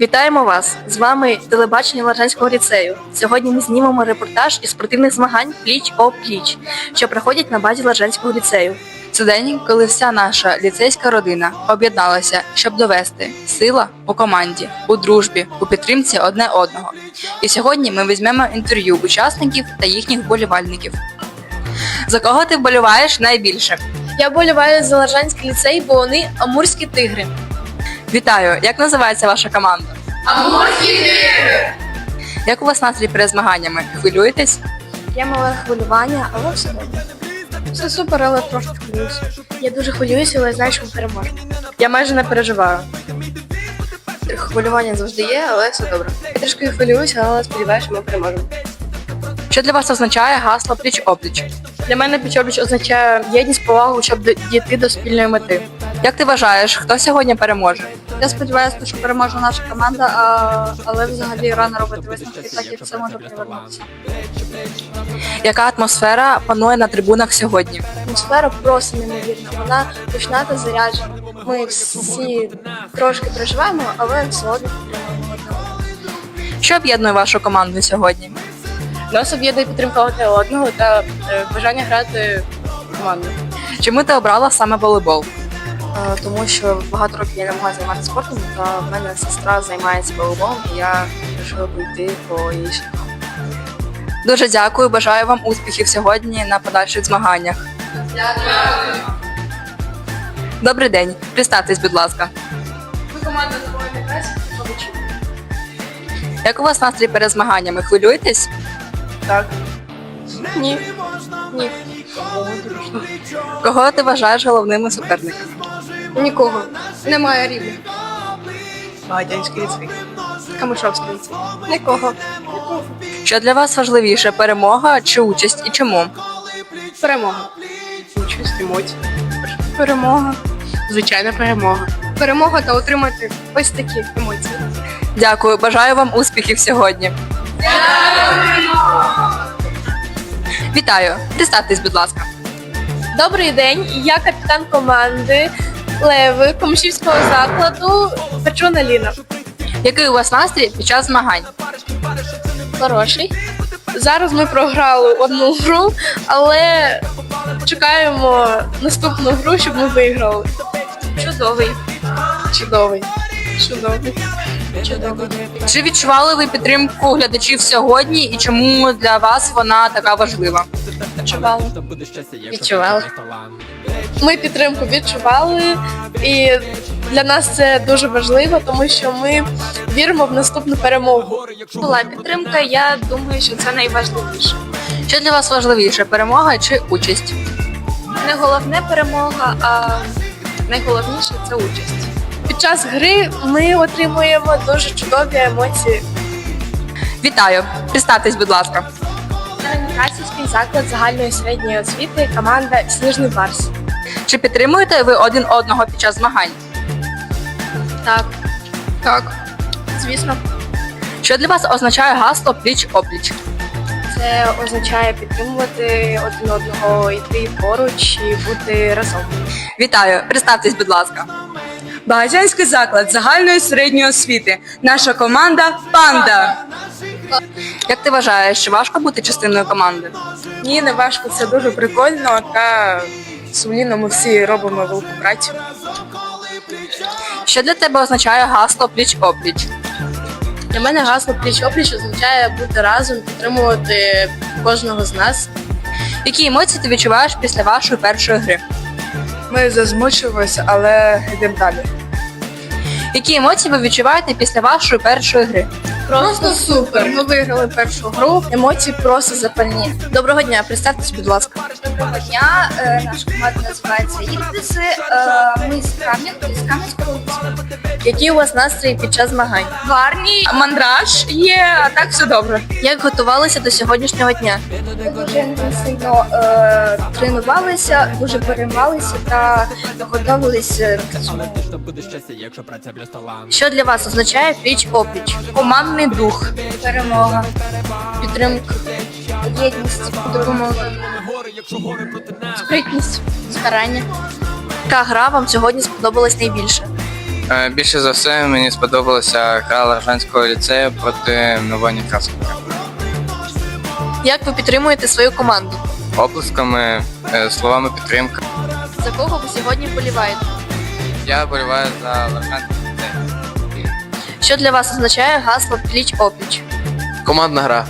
Вітаємо вас! З вами телебачення Ларжанського ліцею. Сьогодні ми знімемо репортаж із спортивних змагань пліч о пліч, що проходять на базі Ларжанського ліцею. Це день, коли вся наша ліцейська родина об'єдналася, щоб довести сила у команді, у дружбі, у підтримці одне одного. І сьогодні ми візьмемо інтерв'ю учасників та їхніх вболівальників. За кого ти вболіваєш найбільше? Я вболіваю за Ларжанський ліцей, бо вони амурські тигри. Вітаю! Як називається ваша команда? Тигри! Як у вас настрій перед змаганнями? Хвилюєтесь? Я мала хвилювання, але все добре. Все супер, але трошки хвилююся. Я дуже хвилююся, але знаю, що ми переможемо. Я майже не переживаю. Хвилювання завжди є, але все добре. Я трішки хвилююся, але сподіваюся, що ми переможемо. Що для вас означає гасло пліч опліч? Для мене Пічорбіч означає єдність, повагу, щоб дійти до спільної мети. Як ти вважаєш, хто сьогодні переможе? Я сподіваюся, що переможе наша команда, а, але взагалі рано робити висновки, так як все може привернутися. Яка атмосфера панує на трибунах сьогодні? Атмосфера просто неймовірна. Вона гучна та заряджена. Ми всі трошки переживаємо, але все одно одного. Що об'єднує вашу команду сьогодні? Нас об'єднує підтримка одне одного та е, бажання грати в команду. Чому ти обрала саме волейбол? Е, Тому що багато років я не могла займатися спортом, та в мене сестра займається волейболом, і я вирішила пойти по її шляху. Дуже дякую, бажаю вам успіхів сьогодні на подальших змаганнях. Добрий день, представтесь, будь ласка. Ми команда доволі красі, Як у вас настрій перед змаганнями? Хвилюєтесь? Так. Ні. Ні. Кого ти вважаєш головними суперниками? Нікого. Немає рівня. Багатянський ліцей. Камишовський ліцей. Нікого. Що для вас важливіше перемога чи участь і чому? Перемога. Участь, емоції. Перемога. Звичайна перемога. Перемога та отримати ось такі емоції. Дякую, бажаю вам успіхів сьогодні. Вітаю, представтесь, будь ласка. Добрий день. Я капітан команди Леви Комшівського закладу Печона Ліна. Який у вас настрій під час змагань? Хороший. Зараз ми програли одну гру, але чекаємо наступну гру, щоб ми виграли. Чудовий. Чудовий. Чудовий. Чудовий. Чи відчували ви підтримку глядачів сьогодні і чому для вас вона така важлива? Відчували. Відчували. Ми підтримку відчували, і для нас це дуже важливо, тому що ми віримо в наступну перемогу. Була підтримка, я думаю, що це найважливіше. Що для вас важливіше перемога чи участь? Не головне перемога, а найголовніше це участь. Під час гри ми отримуємо дуже чудові емоції. Вітаю! Представтесь, будь ласка. Харківський заклад загальної середньої освіти, команда Сніжний Барс. Чи підтримуєте ви один одного під час змагань? Так. Так. Звісно, Що для вас означає гасло пліч опліч? це означає підтримувати один одного, йти поруч і бути разом. Вітаю! Представтесь, будь ласка. Багатянський заклад загальної середньої освіти. Наша команда Панда. Як ти вважаєш, чи важко бути частиною команди? Ні, не важко, це дуже прикольно та сумлінно ми всі робимо велику працю. Що для тебе означає гасло пліч опліч? Для мене гасло пліч опліч означає бути разом, підтримувати кожного з нас. Які емоції ти відчуваєш після вашої першої гри? Ми зазмучуємося, але йдемо далі. Які емоції ви відчуваєте після вашої першої гри? Просто супер. Ми виграли першу гру. Емоції просто запальні. Доброго дня, представтесь, будь ласка. Доброго дня. Е, Наша команда називається Ірбіси. Е, Ми з Кам'янки, з Кам'янського Луцька. Який у вас настрій під час змагань? Гарні. Мандраж є, а так все добре. Як готувалися до сьогоднішнього дня? Ми дуже інтенсивно е, тренувалися, дуже переймалися та готувалися до цього. Що для вас означає пліч опліч? Командний дух, перемога, підтримка, єдність, допомога. спритність, старання. Яка гра вам сьогодні сподобалась найбільше? Е, Більше за все мені сподобалася гра Ларжанського ліцею проти нової Красовка. Як ви підтримуєте свою команду? Оплесками, е, словами підтримки. За кого ви сьогодні вболіваєте? Я боліваю за Ларжанський ліцей. Що для вас означає гасло пліч опліч? Командна гра.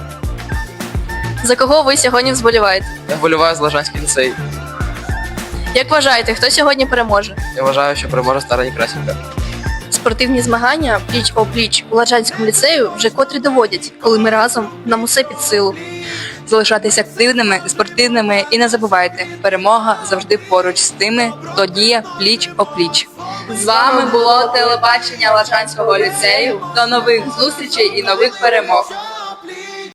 За кого ви сьогодні вболіваєте? Я вболіваю за Лажанський ліцей. Як вважаєте, хто сьогодні переможе? Я вважаю, що переможе стара Некрасівка. Спортивні змагання пліч опліч у Ладжанському ліцею вже котрі доводять, коли ми разом нам усе під силу. Залишайтеся активними, спортивними і не забувайте, перемога завжди поруч з тими, хто діє пліч опліч. З вами було телебачення Лажанського ліцею. До нових зустрічей і нових перемог.